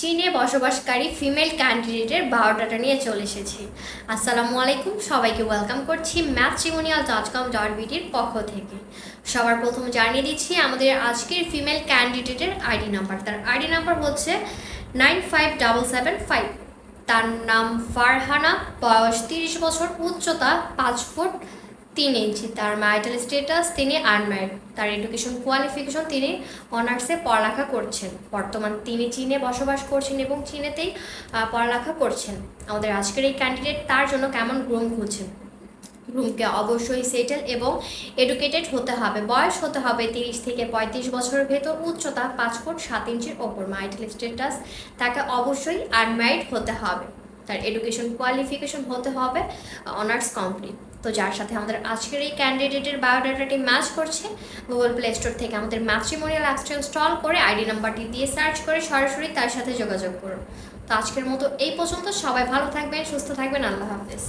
চীনে বসবাসকারী ফিমেল ক্যান্ডিডেটের বায়োডাটা নিয়ে চলে এসেছি। আসসালামু আলাইকুম, সবাইকে ওয়েলকাম করছি ম্যাথ্রিমোনিয়াল ডট কম ডট বিটির পক্ষ থেকে। সবার প্রথম জানিয়ে দিচ্ছি, আমাদের আজকের ফিমেল ক্যান্ডিডেটের আইডি নাম্বার। তার আইডি নাম্বার হচ্ছে nine five double seven five তার নাম ফারহানা, বয়স তিরিশ বছর, উচ্চতা পাঁচ ফুট তিন ইঞ্চি তার ম্যারিটাল স্টেটাস তিনি আনম্যারিড তার এডুকেশন কোয়ালিফিকেশন তিনি অনার্সে পড়ালেখা করছেন। বর্তমান তিনি চীনে বসবাস করছেন এবং চীনেতেই পড়ালেখা করছেন। আমাদের আজকের এই ক্যান্ডিডেট তার জন্য কেমন গ্রুম খুঁজছেন? গ্রুমকে অবশ্যই সেটেল এবং এডুকেটেড হতে হবে। বয়স হতে হবে তিরিশ থেকে পঁয়ত্রিশ বছরের ভেতর, উচ্চতা পাঁচ ফুট সাত ইঞ্চির ওপর। ম্যারিটাল স্টেটাস তাকে অবশ্যই আনম্যারিড হতে হবে। তার এডুকেশন কোয়ালিফিকেশন হতে হবে অনার্স কমপ্লিট তো যার সাথে আমাদের আজকের এই ক্যান্ডিডেটের বায়োডাটাটি ম্যাচ করছে গুগল প্লে স্টোর থেকে আমাদের ম্যাট্রিমোনিয়াল অ্যাপসটা ইনস্টল করে আইডি নাম্বারটি দিয়ে সার্চ করে সরাসরি তার সাথে যোগাযোগ করুন। তো আজকের মতো এই পর্যন্ত, সবাই ভালো থাকবেন, সুস্থ থাকবেন, আল্লাহ হাফেজ।